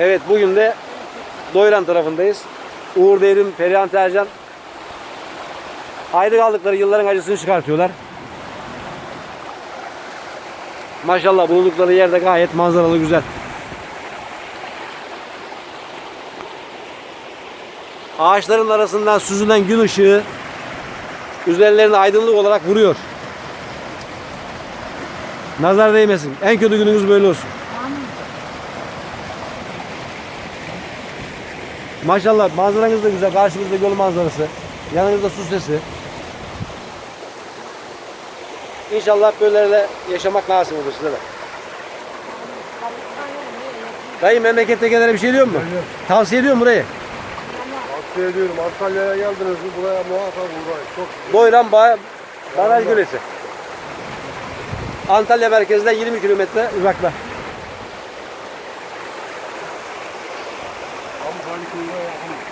Evet bugün de Doyran tarafındayız. Uğur Devrim, Perihan Tercan ayrı kaldıkları yılların acısını çıkartıyorlar. Maşallah bulundukları yerde gayet manzaralı güzel. Ağaçların arasından süzülen gün ışığı üzerlerine aydınlık olarak vuruyor. Nazar değmesin. En kötü gününüz böyle olsun. Maşallah manzaranız da güzel. Karşınızda göl manzarası. Yanınızda su sesi. İnşallah böylelerle yaşamak nasip olur size de. Dayı memleketteki bir şey diyor mu? Tavsiye ediyorum burayı. Tavsiye ediyorum. Antalya'ya geldiniz mi buraya muhakkak uğrayın. Çok Doyran ba Baraj Gölesi. Antalya merkezden 20 kilometre uzakta. Quality এখন